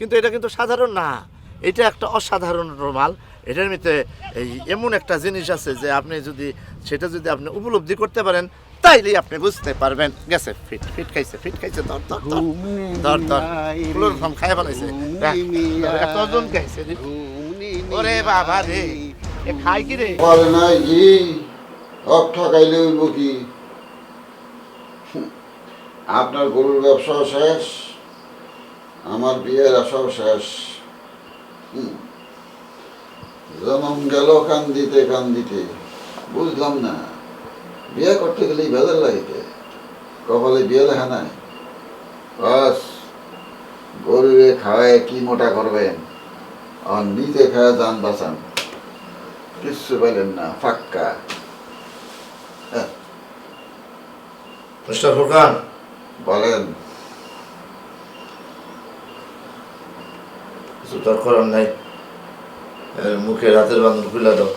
কিন্তু এটা কিন্তু সাধারণ না। এটা একটা অসাধারণ রুমাল। এটার মধ্যে এই এমন একটা জিনিস আছে যে আপনি যদি সেটা যদি আপনি উপলব্ধি করতে পারেন তাইলেই আপনি বুঝতে পারবেন। গেছে ফিট ফিট খাইছে ফিট খাইছে ধর ধর ধর। ধর ধর। ফুলোর ফার্ম খাই বানাইছে রাখ, এত ওজন খাইছে ওরে বাবা রে। এ খাই কি রে? পারে নাই কি হক ঠকাইলে হইব কি? আপনার গরুর ব্যবসাও শেষ? আমার বিয়ের আশাও শেষ। জনম গেল কান্দিতে কান্দিতে বুঝলাম না। বিয়ে করতে গেলেই বেজার লাগিতে। কপালে বিয়ে লেখা নাই। বাস গরুরে খাওয়ায় কি মোটা করবেন? আর নিজে খাওয়া যান বাঁচান। কিচ্ছু পেলেন না ফাক্কা। হ্যাঁ, মিস্টার ফুরকান। বলেন। তোর করার নাই। মুখে রাতের বান্ধব খুলে দাও।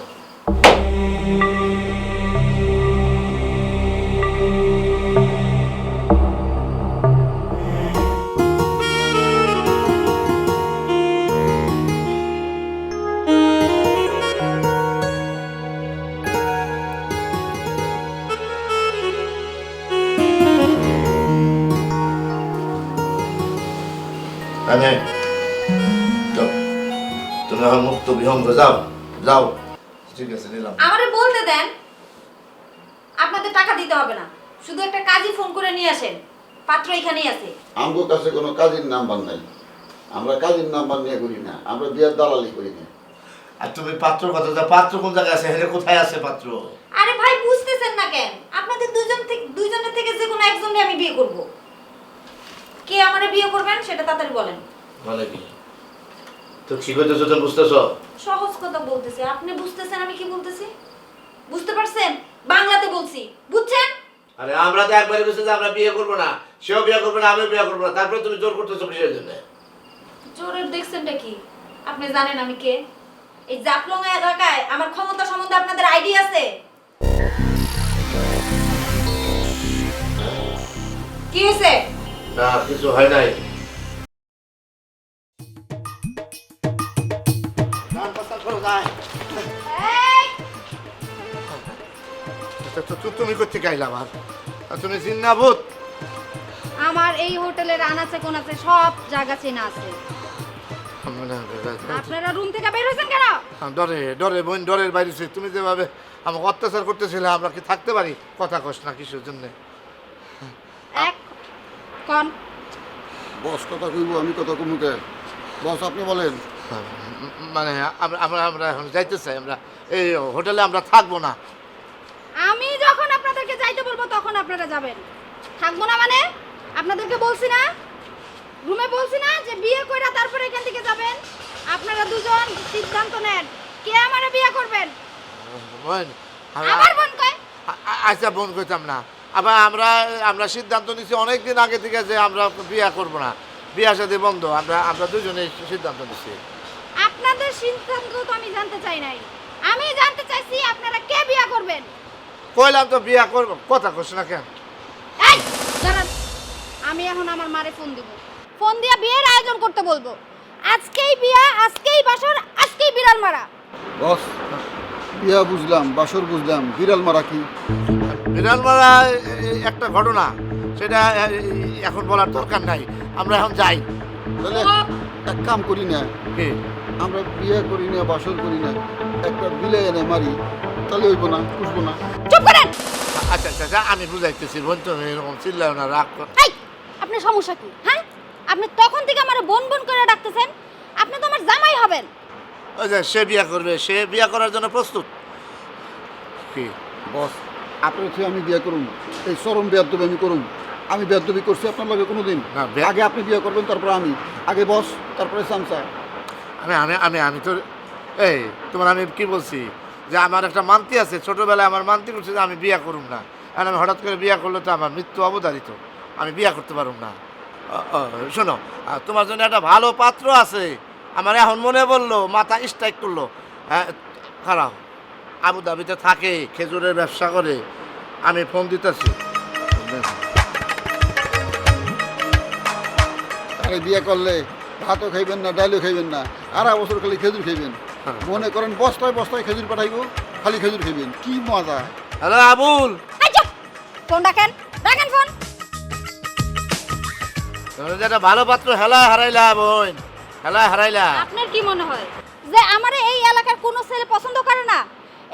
বিহঙ্গ যাও যাও। ঠিক আছে নিলাম। আমারে বলতে দেন আপনাদের টাকা দিতে হবে না। শুধু একটা কাজই ফোন করে নিয়ে আসেন। পাত্র এখানেই আছে। আমগো কাছে কোনো কাজের নাম্বার নাই। আমরা কাজের নাম্বার নিয়ে করি না আমরা বিয়ের দালালি করি না। আর তুমি পাত্র কথা যা পাত্র কোন জায়গায় আছে? হেরে কোথায় আছে পাত্র? আরে ভাই বুঝতেছেন না কেন? আপনাদের দুজন থেকে দুইজনের থেকে যে কোনো একজনকে আমি বিয়ে করব। কে আমারে বিয়ে করবেন সেটা তাড়াতাড়ি বলেন। মানে কি? তো ঠিক হইতেছো তুমি বুঝতেছো? সহজ কথা বলতেছি। আপনি বুঝতেছেন আমি কি বলতেছি? বুঝতে পারছেন? বাংলাতে বলছি। বুঝছেন? আরে আমরা তো একবারই বলছি যে আমরা বিয়ে করব না। সেও বিয়ে করবে না আমিও বিয়ে করব না। তারপরে তুমি জোর করতেছো কিসের জন্য? জোরের দেখছেনটা কি? আপনি জানেন আমি কে? এই জাফলং এলাকায় আমার ক্ষমতা সম্বন্ধে আপনাদের আইডিয়া আছে? কি হয়েছে? না কিছু হয় নাই। তুমি করতে গাইলাম আর আর তুমি জিন্নাবুত আমার এই হোটেলের আনাচে কোনাচে সব জায়গা চেনা আছে। আপনারা রুম থেকে বের হয়েছেন কেন? ডরে ডরে বোন ডরের বাইরে ছিল। তুমি যেভাবে আমাকে অত্যাচার করতেছিলে আমরা কি থাকতে পারি? কথা কস না কিসের জন্য। এক কন বস কথা কইব আমি কথা কমুকে বস আপনি বলেন। মানে আমরা আমরা আমরা এখন যাইতে চাই আমরা এই হোটেলে আমরা থাকব না। আমি যখন আপনাদেরকে যাইতে বলব তখন আপনারা যাবেন। থাকব না মানে? আপনাদেরকে বলছি না? রুমে বলছি না যে বিয়ে কইরা তারপরে এখান থেকে যাবেন? আপনারা দুজন সিদ্ধান্ত নেন। কে আমারে বিয়ে করবেন? বোন আমার বোন কয়? আচ্ছা বোন কইতাম না। আবার আমরা আমরা সিদ্ধান্ত নিছি অনেক দিন আগে থেকে যে আমরা বিয়ে করব না। বিয়ে সাথে বন্ধ আমরা আমরা দুজনে সিদ্ধান্ত নিছি। আপনাদের সিদ্ধান্ত তো আমি জানতে চাই নাই। আমি জানতে চাইছি আপনারা কে বিয়ে করবেন? কইলাম তো বিয়া করব। কথা কস না কেন? এই দাঁড়ান। আমি এখন আমার মারে ফোন দিব। ফোন দিয়ে বিয়ের আয়োজন করতে বলব। আজকেই বিয়া আজকেই বাসর আজকেই বিড়াল মারা। বস বিয়া বুঝলাম বাসর বুঝলাম। বিড়াল মারা কি? বিড়াল মারা একটা ঘটনা। সেটা এখন বলার দরকার নাই। আমরা এখন যাই। তাহলে এক কাম করি না। কি? আমরা বিয়ে করি না বাসর করি না একটা বিলে এনে মারি তাহলে হইব না বুঝব না। চুপ করেন! আচ্ছা আচ্ছা আচ্ছা, আমি বুঝাইতেছি বোন তুমি এরকম চিল্লাও না রাগ কর। এই আপনার সমস্যা কি হ্যাঁ? আপনি তখন থেকে আমার বোন বোন করে ডাকতেছেন আপনি তো আমার জামাই হবেন। ওই যে সে বিয়া করবে সে বিয়া করার জন্য প্রস্তুত। কি বস আপনার থেকে আমি বিয়ে করুন এই চরম বেয়াদবি আমি করুন আমি বেয়াদবি করছি আপনার লগে কোনোদিন। না, বেয়া- আগে আপনি বিয়ে করবেন তারপর আমি। আগে বস তারপরে সামসা। আমি আমি আমি আমি তো এই, তোমার আমি কি বলছি? যে আমার একটা মান্তি আছে, ছোটবেলায় আমার মান্তি করছে যে আমি বিয়া করুম না। আর আমি হঠাৎ করে বিয়া করলে তো আমার মৃত্যু অবধারিত। আমি বিয়া করতে পারুম না। শোনো তোমার জন্য একটা ভালো পাত্র আছে। আমার এখন মনে বলল মাথা স্ট্রাইক করল। হ্যাঁ খারাপ। আবু দাবিতে থাকে, খেজুরের ব্যবসা করে। আমি ফোন দিতেছি। বিয়ে করলে ভাতও খাইবেন না ডাইলও খাইবেন না আড়া বছর খালি খেজুর খাইবেন। মনে করেন বস্তায় বস্তায় খেজুর পাঠাইব খালি খেজুর খাইবেন। কি মজা। হ্যালো আবুল। ফোন রাখেন রাখেন ফোন। তুমি ভালো পাত্র হেলায় হারাইলা বোন। হেলায় হারাইলা। আপনার কি মনে হয়? যে আমার এই এলাকার কোনো ছেলে পছন্দ করে না?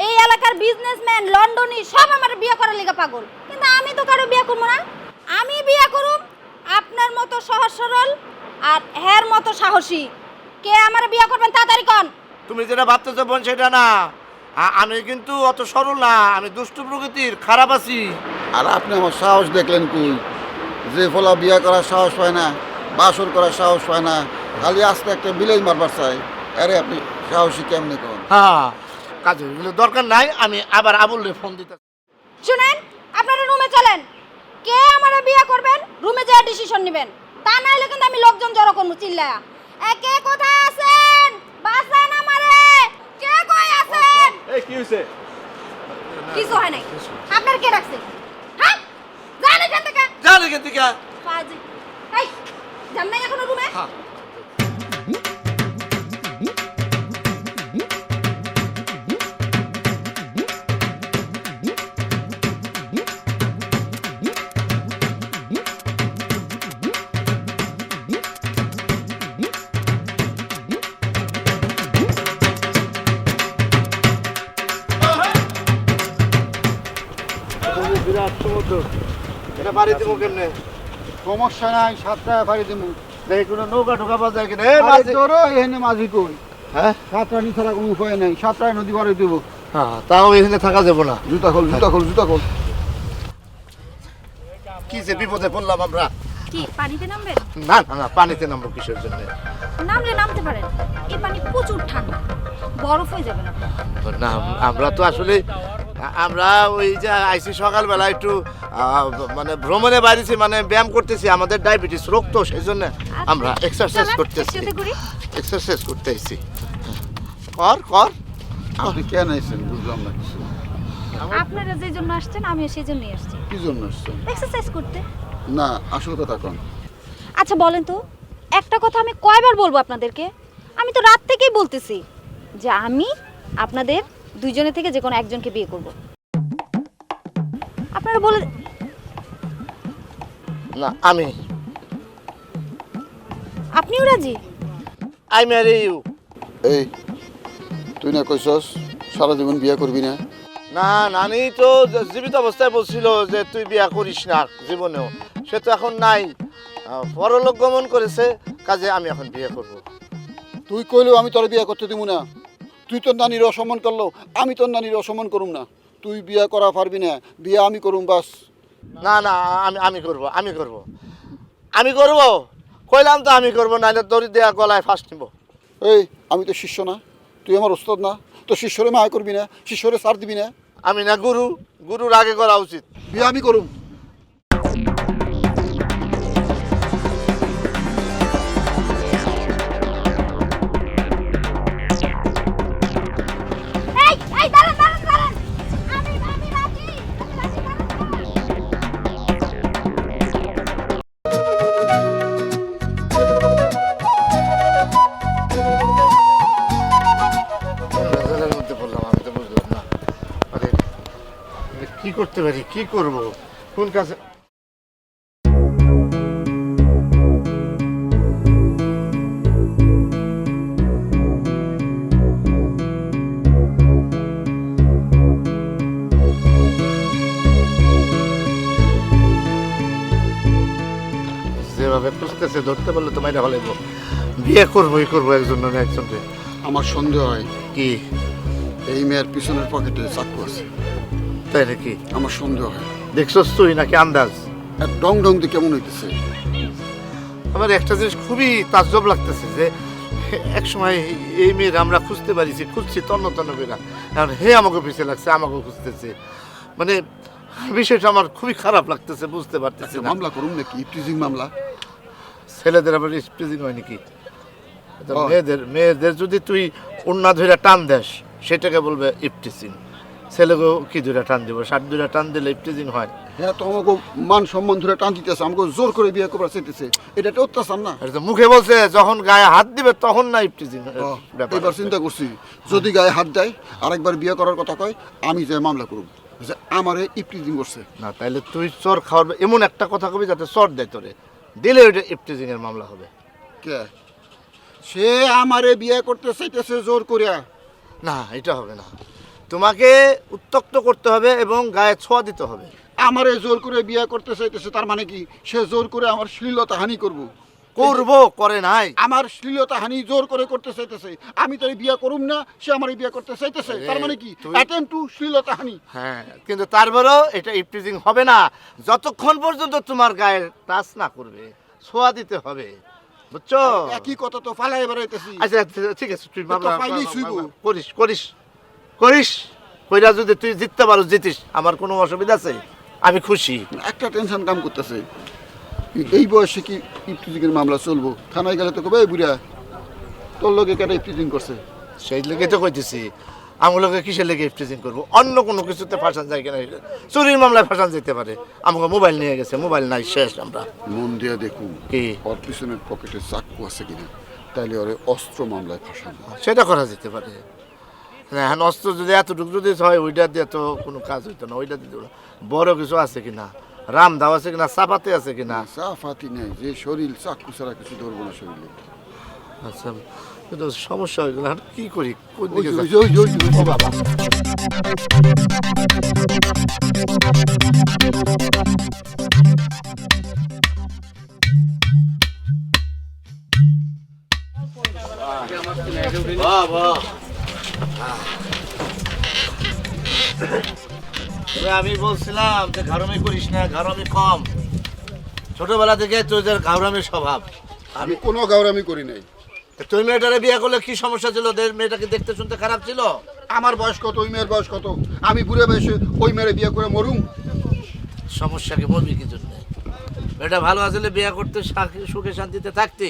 এই এলাকার বিজনেসম্যান লন্ডনি সব আমার বিয়ে করার লিগা পাগল। কিন্তু আমি তো কারও বিয়ে করব না। আমি বিয়ে করুম আপনার মতো সহজ সরল আর হের মতো সাহসী। কে আমার বিয়ে করবেন তাড়াতাড়ি কন। তুমি যেটা ভাবতেছো বোন সেটা না। আ- আমি কিন্তু অত সরল না আমি দুষ্টু প্রকৃতির খারাপ আছি। আর আপনি আমার সাহস দেখলেন কই? যে ফলা বিয়া করার সাহস হয় না বাসর করার সাহস হয় না খালি আস্তে একটা বিলেজ মারবার চাই আরে আপনি সাহসী কেমনি কন হ্যাঁ কাজে এগুলো দরকার নাই আমি আবার আবুলরে ফোন দিতে শুনেন আপনারা রুমে চলেন। কে আমার বিয়ে করবেন রুমে যা ডিসিশন নেবেন। তা নাইলে কিন্তু আমি লোকজন জড়ো করব চিল্লায়া। একে কে কোথায় আছেন? বাসেন আমারে। কে কই আছেন? এই কি হইছে? কিছু হয় নাই। আপনার কে রাখছে? হ্যাঁ? যান এখান থেকে। জান এখান থেকে। এই যান নাই এখনও রুমে? হ্যাঁ। কেমনে সমস্যা নাই সাতটায় বাড়ি দিব দেখি কোনো নৌকা ঢোকা পাওয়া যায় কিনা? এ মাঝি তোর এখানে মাঝি কই? হ্যাঁ? সাতটা ছাড়া কোনো উপায় নাই। সাতটায় নদী পাড়ে দিব। হ্যাঁ তাও এখানে থাকা যাব না। জুতা খোল জুতা খোল জুতা খোল। কি যে বিপদে পড়লাম আমরা? কি পানিতে নামবেন? না না না পানিতে নামবো কিসের জন্য? নামলে নামতে পারেন। এই পানি প্রচুর ঠান্ডা। বরফ হয়ে যাবে না। না আমরা তো আসলে আমরা ওই যে আইসি সকালবেলা একটু মানে ভ্রমণে বাইরেছি মানে ব্যায়াম করতেছি আমাদের ডায়াবেটিস রোগ তো সেই জন্য আমরা এক্সারসাইজ করতেছি। করি। এক্সারসাইজ করতে আইছি কর কর। আপনি কেন আইছেন বুঝলাম না কিছু। আপনারা যে জন্য আসছেন আমি সেই জন্যই আসছি। কি জন্য আসছেন? এক্সারসাইজ করতে। না আসল কথা কোন? আচ্ছা বলেন তো একটা কথা আমি কয়বার বলব আপনাদেরকে? আমি তো রাত থেকেই বলতেছি যে আমি আপনাদের দুইজনের থেকে যে কোনো একজনকে বিয়ে করব। আপনারা বলে না আমি। আপনিও রাজি? আই ম্যারি ইউ এই তুই না কইছস সারা জীবন বিয়া করবি না? না নানি তো জীবিত অবস্থায় বলছিল যে তুই বিয়া করিস না জীবনেও। সে তো এখন নাই। পরলোক গমন করেছে কাজে আমি এখন বিয়ে করব। তুই কইলেও আমি তোর বিয়া করতে দিব না। তুই তোর নানির অসম্মান করল আমি তোর নানির অসম্মান করুম না। তুই বিয়া করা পারবি না বিয়া আমি করুম বাস। না না আমি আমি করব আমি করব। আমি করব? কইলাম তো আমি করব নাহলে দড়ি দেয়া গলায় ফাঁস নিব। এই আমি তো শিষ্য না তুই আমার ওস্তাদ না তো শিষ্যরে মায়া করবি না শিষ্যরে সার দিবি না। আমি না গুরু গুরুর আগে করা উচিত। বিয়া আমি করুম। কি করতে পারি? কি করব? কোন কাছে যেভাবে খুঁজতেছে ধরতে পারলে তো মাইরা ফেলাইব। বিয়ে করবোই করব একজন না একজনকে। আমার সন্দেহ হয়। কি? এই মেয়ের পিছনের পকেটে চাকু আছে। তাই নাকি? আমার সন্দেহ হয়। দেখছস তুই নাকি আন্দাজ? আর ডং ডং দিয়ে কেমন হইতেছে? আমার একটা জিনিস খুবই তাজ্জব লাগতেছে যে এক সময় এই মেয়ের আমরা খুঁজতে পারিছি খুঁজছি তন্ন তন্ন করে। এখন হে আমাকে পিছিয়ে লাগছে আমাকে খুঁজতেছে। মানে বিষয়টা আমার খুবই খারাপ লাগতেছে বুঝতে পারতেছি না। মামলা করুম নাকি? টিজিং মামলা? ছেলেদের আবার স্প্রিজিং হয় নাকি? তো হয়। মেয়েদের মেয়েদের যদি তুই উন্না ধরে টান দেস সেটাকে বলবে ইফটিজিং ছেলেকেও কি ধরে টান দিব? ষাট ধরে টান দিলে ইফটিজিং হয়। হ্যাঁ তো আমাকে মান সম্মান ধরে টান দিতেছে আমাকে জোর করে বিয়ে করার চাইতেছে। এটা একটা অত্যাচার না? এটা তো মুখে বলছে যখন গায়ে হাত দিবে তখন না ইফটিজিং এবার চিন্তা করছি যদি গায়ে হাত দেয় আরেকবার বিয়ে করার কথা কয় আমি যে মামলা করব যে আমারে ইপটিজিং করছে। না তাইলে তুই চোর খাওয়ার এমন একটা কথা কবি যাতে চোর দেয় তোরে। দিলে ওইটা ইফটিজিং এর মামলা হবে। কে? সে আমারে বিয়ে করতে চাইতেছে জোর করিয়া। না এটা হবে না। তোমাকে উত্তক্ত করতে হবে এবং গায়ে ছোঁয়া দিতে হবে। আমারে জোর করে বিয়ে করতে চাইতেছে তার মানে কি? সে জোর করে আমার শ্লীলতা হানি করব। করব করে নাই। আমার শ্লীলতা হানি জোর করে করতে চাইতেছে। আমি তো বিয়ে করুম না সে আমার বিয়ে করতে চাইতেছে। তার মানে কি? অ্যাটেম্প টু শ্লীলতা হানি। হ্যাঁ কিন্তু তারপরেও এটা ইফটিজিং হবে না। যতক্ষণ পর্যন্ত তোমার গায়ে টাচ না করবে ছোঁয়া দিতে হবে। বুঝছ? একই কথা তো ফালাই বেড়াইতেছি। আচ্ছা আচ্ছা, ঠিক আছে তুই। করিস করিস। করিস কইরা যদি তুই জিততে পারো জিতিস। আমার কোনো অসুবিধা আছে? আমি খুশি। একটা টেনশন কাম করতেছে। এই বয়সে কি ইফটিজিংয়ের মামলা চলবো? থানায় গেলে তো কবে "এই বুড়া তোর লোকে কেন ইফটিজিং করছে? সেই লোকে তো কইতেছি আমগুলোকে কিসের লেগে ইফটিজিং করব? অন্য কোনো কিছুতে ফাঁসান যায় কিনা? চুরির মামলায় ফাঁসান যেতে পারে। আমাকে মোবাইল নিয়ে গেছে মোবাইল নাই শেষ আমরা। মন দিয়ে দেখুন কি? ওর পিছনের পকেটে চাকু আছে কিনা? তাইলে ওরে অস্ত্র মামলায় ফাঁসানো। সেটা করা যেতে পারে। এখন অস্ত্র যদি এতটুকু যদি হয় ওইটা দিয়ে তো কোনো কাজ হইতো না ওইটা দিয়ে বড় কিছু আছে কিনা? রাম ধাও আছে কিনা? চাপাতে আছে কিনা? সাফাতি নেই যে শরীর চাকু ছাড়া কিছু ধরবো না শরীরে। আচ্ছা কিন্তু সমস্যা হয়ে গেল কি করি? বাবা। আমি বলছিলাম যে ঘাড়মি করিস না ঘাড়মি কম। ছোটবেলা থেকে তোদের ঘাড়মি স্বভাব। আমি কোনো গাউরামি করি নাই। তুই মেয়েটারে বিয়ে করলে কি সমস্যা ছিল? ওদের মেয়েটাকে দেখতে শুনতে খারাপ ছিল? আমার বয়স কত ওই মেয়ের বয়স কত? আমি বুড়ে বয়সে ওই মেয়ের বিয়ে করে মরুম। সমস্যাকে বলবি কিছু নেই মেয়েটা ভালো আসলে বিয়ে করতে সুখে শান্তিতে থাকতে।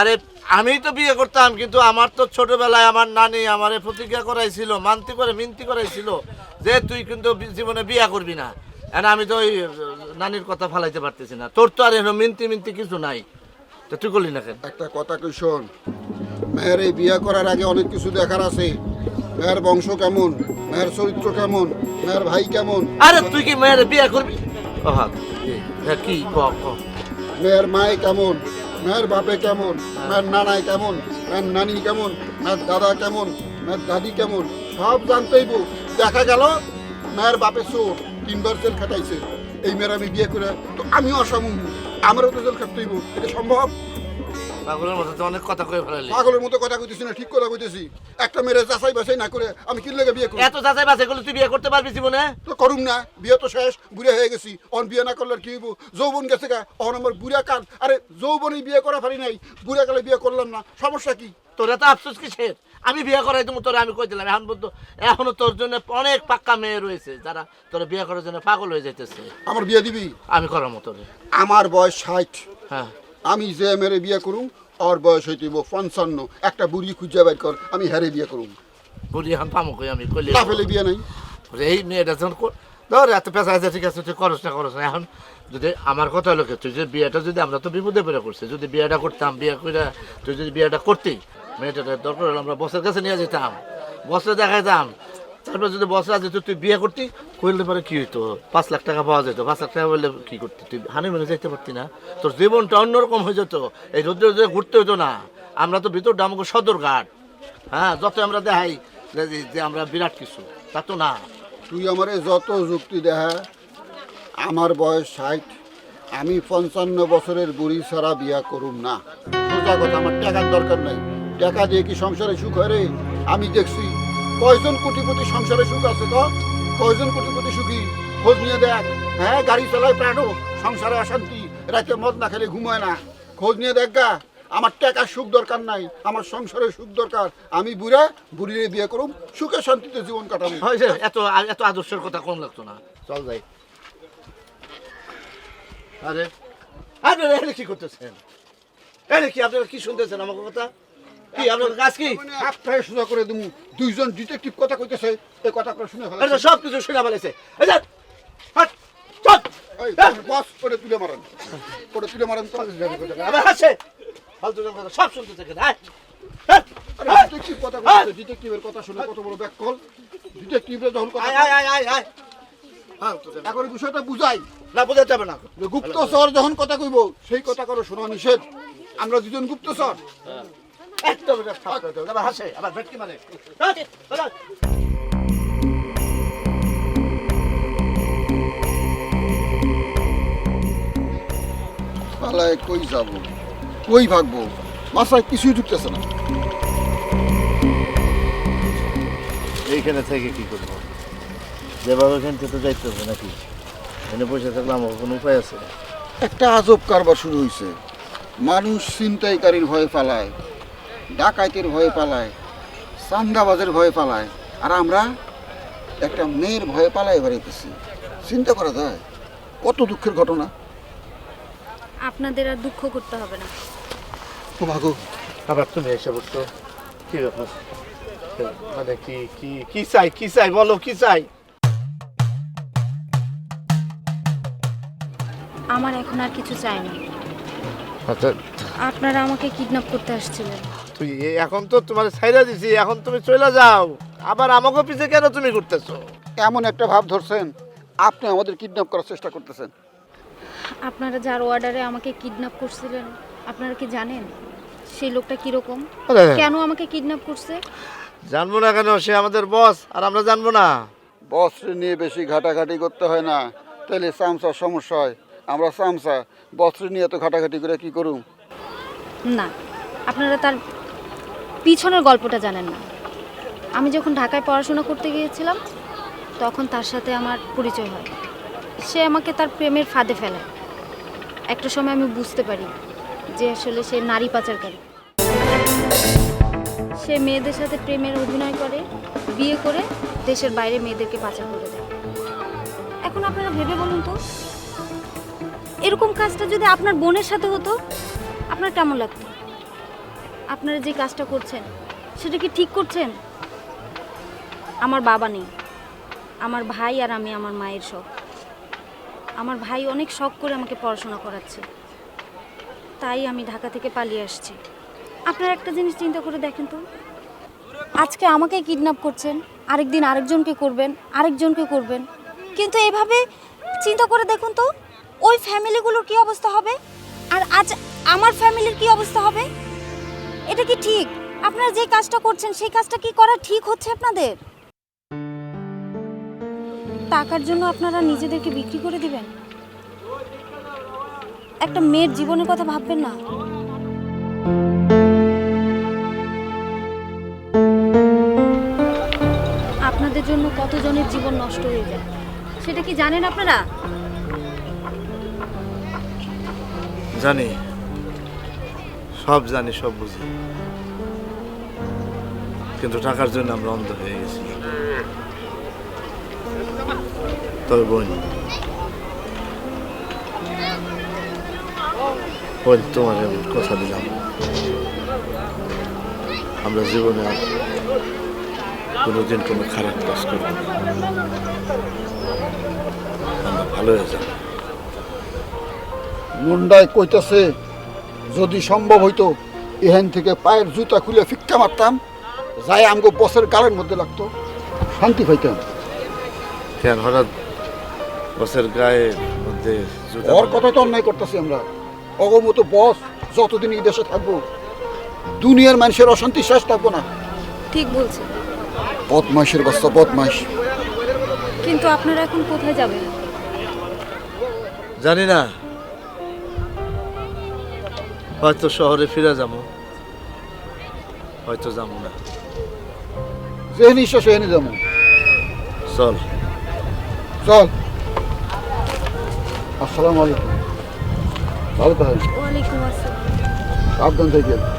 আরে আমি তো বিয়ে করতাম কিন্তু আমার তো ছোটবেলায় আমার নানি আমারে প্রতিজ্ঞা করাইছিল মানতি করে মিনতি করাইছিল যে তুই কিন্তু জীবনে বিয়ে করবি না। আর আমি তো ওই নানির কথা ফালাইতে পারতেছি না। তোর তো আর এরকম মিনতি মিনতি কিছু নাই। তো তুই করলি না কেন? একটা কথা কই শোন মেয়ের এই বিয়ে করার আগে অনেক কিছু দেখার আছে। মেয়ের বংশ কেমন মেয়ের চরিত্র কেমন মেয়ের ভাই কেমন? আরে তুই কি মেয়ের বিয়ে করবি? হ্যাঁ, ক মেয়ের মায় কেমন মেয়ের বাপে কেমন? মেয়ের নানায় কেমন? মেয়ের নানি কেমন? মেয়ের দাদা কেমন? মেয়ের দাদি কেমন? সব জানতেই বউ। দেখা গেল, মেয়ের বাপে চোর, তিনবার জেল খাটাইছে। এই মেয়ের আমি বিয়ে করে, তো আমিও অসামু আমারও তো জেল খাটতেইব এটা সম্ভব? পাগলের মতো তো অনেক কথা কয়ে ফেলালি। পাগলের মতো কথা কইতেছি না ঠিক কথা কইতেছি। একটা মেয়ের যাচাই বাছাই না করে আমি কি লেগে বিয়ে করি এত যাচাই বাছাই করলে তুই বিয়ে করতে পারবি জীবনে? তো করুম না বিয়ে তো শেষ বুড়ে হয়ে গেছি। অন বিয়ে না করলে কি হইব? যৌবন গেছে গা। অন আমার বুড়া কাল আরে যৌবনই বিয়ে করা পারি নাই। বুড়া কালে বিয়ে করলাম না। সমস্যা কি? তোর এত আফসোস কিসের? আমি বিয়ে করাই তুমি তোর আমি কই দিলাম? এখন পর্যন্ত এখনও তোর জন্য অনেক পাক্কা মেয়ে রয়েছে যারা তোর বিয়ে করার জন্য পাগল হয়ে যাইতেছে। আমার বিয়ে দিবি? আমি করার মতো আমার বয়স ষাট। হ্যাঁ। আমি যে মেরে বিয়ে করুম ওর বয়স হইতেইব পঞ্চান্ন। একটা বুড়ি খুঁজে বাইর কর আমি হ্যারে বিয়ে করুম। বলি এখন পামো কই আমি কইলে না ফেলে বিয়ে নাই। এই মেয়েটা যখন ধর এত পেশা আছে ঠিক আছে তুই করস না করস না। এখন যদি আমার কথা হলো তুই যে বিয়েটা যদি আমরা তো বিপদে পড়ে করছি যদি বিয়েটা করতাম বিয়ে করে তুই যদি বিয়েটা করতি মেয়েটাকে দরকার হলে আমরা বসের কাছে নিয়ে যেতাম। বসে দেখাইতাম তারপর যদি বসে আছে, তুই বিয়ে করতি? করলে পরে কি হইতো? পাঁচ লাখ টাকা পাওয়া যেত। পাঁচ লাখ টাকা বললে কি করতি? তুই হানি মেনে যাইতে পারতি না। তোর জীবনটা অন্যরকম হয়ে যেত। এই রোদ্রে রোদ্রে ঘুরতে হইতো না। আমরা তো ভিতর ডামকে সদর ঘাট। হ্যাঁ যত আমরা দেখাই যে- আমরা বিরাট কিছু, তা তো না। তুই আমারে যত যুক্তি দেখা আমার বয়স ষাট, আমি পঞ্চান্ন বছরের বুড়ি ছাড়া বিয়া করুম না। আমার টাকার দরকার নাই। টাকা দিয়ে কি সংসারে সুখ হয় রে? আমি দেখছি কয়জন কোটিপতি সংসারে সুখ আছে তো কয়জন কোটিপতি সুখী? খোঁজ নিয়ে দেখ। হ্যাঁ গাড়ি চালায় প্রাণও সংসারে অশান্তি রাতে মদ না খেলে ঘুমায় না। খোঁজ নিয়ে দেখ গা আমার টাকার সুখ দরকার নাই আমার সংসারের সুখ দরকার। আমি বুড়া বুড়িরে বিয়ে করুম সুখে শান্তিতে জীবন কাটাবো। এত এত আদর্শের কথা কোন লাগতো না? চল যাই। আরে আপনারা এখানে কি করতেছেন? এখানে কি আপনারা কি শুনতেছেন আমার কথা? কি আপনার কাজ কি? সোজা করে দিমু। দুইজন ডিটেকটিভ কথা কইতেছে এই কথা আপনারা শুনে এটা সব কিছু শুনে ফেলেছে। এই যান, হাট, চল। বস ওটা তুলে মারেন। ওটা তুলে মারেন তো। আবার হাসে। ফালতু সব শুনতে থাকে হ্যাঁ? ডিটেকটিভ কথা বলছে ডিটেকটিভের কথা শুনে কত বড় ব্যাক কল ডিটেকটিভরা যখন কথা আয় আয় আয় এখন বিষয়টা বুঝাই। না বোঝাতে হবে না। যে গুপ্তচর যখন কথা কইব সেই কথা করো শোনা নিষেধ। আমরা দুজন গুপ্তচর। একদম। আবার হাসে আবার ভেটকি হ্যাঁ, পালায় কই যাব? কই ভাগবো? মাথায় কিছুই ঢুকতেছে না। এইখানে থেকে কি করব? যেভাবে থেকে তো যাইতে হবে নাকি? এখানে বসে থাকলে আমার কোনো উপায় আছে একটা আজব কারবার শুরু হয়েছে মানুষ ছিনতাইকারীর ভয়ে পালায়। ডাকাইতের ভয়ে পালায় চান্দাবাজের ভয়ে পালায় আর আমরা একটা মেয়ের ভয়ে পালায় বেড়াইতেছি। চিন্তা করা যায় কত দুঃখের ঘটনা। আপনাদের আর দুঃখ করতে হবে না। ও ভাগো আবার তুমি এসে বসছো কি ব্যাপার? মানে কি কি কি চাই কি চাই বলো কি চাই? আমার এখন আর কিছু চাই না। আচ্ছা। আপনারা আমাকে কিডন্যাপ করতে আসছিলেন। তুই এ- এখন তো তোমার ছাইরা দিছি এখন তুমি চলে যাও। আবার আমাকে পিছে কেন তুমি করতেছো এমন একটা ভাব ধরছেন আপনি আমাদের কিডন্যাপ করার চেষ্টা করতেছেন। আপনারা যার অর্ডারে আমাকে কিডন্যাপ করছিলেন আপনারা কি জানেন সেই লোকটা কীরকম? কেন আমাকে কিডন্যাপ করছে? জানব না কেন সে আমাদের বস আর আমরা জানব না। বস্ত্র নিয়ে বেশি ঘাটাঘাটি করতে হয় না। তাহলে চামচার সমস্যা হয়। আমরা চামচা বস্ত্র নিয়ে তো ঘাটাঘাটি করে কি করুম? না আপনারা তার পিছনের গল্পটা জানেন না। আমি যখন ঢাকায় পড়াশোনা করতে গিয়েছিলাম, তখন তার সাথে আমার পরিচয় হয়। সে আমাকে তার প্রেমের ফাঁদে ফেলে। একটা সময় আমি বুঝতে পারি যে আসলে সে নারী পাচারকারী। সে মেয়েদের সাথে প্রেমের অভিনয় করে, বিয়ে করে দেশের বাইরে মেয়েদেরকে পাচার করে দেয়। এখন আপনারা ভেবে বলুন তো, এরকম কাজটা যদি আপনার বোনের সাথে হতো, আপনার কেমন লাগতো? আপনারা যে কাজটা করছেন, সেটা কি ঠিক করছেন? আমার বাবা নেই। আমার ভাই আর আমি আমার মায়ের শখ। আমার ভাই অনেক শখ করে আমাকে পড়াশোনা করাচ্ছে। তাই আমি ঢাকা থেকে পালিয়ে আসছি। আপনারা একটা জিনিস চিন্তা করে দেখেন তো। আজকে আমাকে কিডন্যাপ করছেন, আরেকদিন আরেকজনকে করবেন আরেকজনকে করবেন। কিন্তু এভাবে চিন্তা করে দেখুন তো, ওই ফ্যামিলিগুলোর কি অবস্থা হবে? আর আজ আমার ফ্যামিলির কি অবস্থা হবে? এটা কি ঠিক? আপনারা যে কাজটা করছেন, সেই কাজটা কি করা ঠিক হচ্ছে আপনাদের? টাকার জন্য আপনারা নিজেদেরকে বিক্রি করে দিবেন? একটা মেয়ের জীবনের কথা ভাববেন না? আপনাদের জন্য কতজনের জীবন নষ্ট হয়ে যায়? সেটা কি জানেন আপনারা? জানি। সব জানি, সব বুঝি। কিন্তু টাকার জন্য আমরা অন্ধ হয়ে গেছি। তবে বোন। বোন তোমার কথা দিলাম। আমরা জীবনে আর কোনোদিন কোনো খারাপ কাজ করব। আমরা ভালো হয়ে যাব। মুন্ডায় কইতাছে যদি সম্ভব হইতো এখান থেকে পায়ের জুতা খুলে ফিক্কা মারতাম যাই আমগো বসের গালের মধ্যে লাগতো। শান্তি পাইতাম। কেন হঠাৎ বসের গায়ের মধ্যে জুতা ওর কথাই তো অন্যায় করতেছি আমরা। অগমতো বস যতদিন এই দেশে থাকব দুনিয়ার মানুষের অশান্তি শেষ থাকব না। ঠিক বলছেন। বদমাইশের বাচ্চা বদমাইশ। কিন্তু আপনারা এখন কোথায় যাবেন? জানি না। হয়তো শহরে ফিরে যাব। হয়তো যাব না। ইচ্ছা সেহেনি যাব। চল। চল। আসসালামু আলাইকুম। ভালো থাকেন। ওয়ালাইকুম আসসালাম। সাবধান থেকে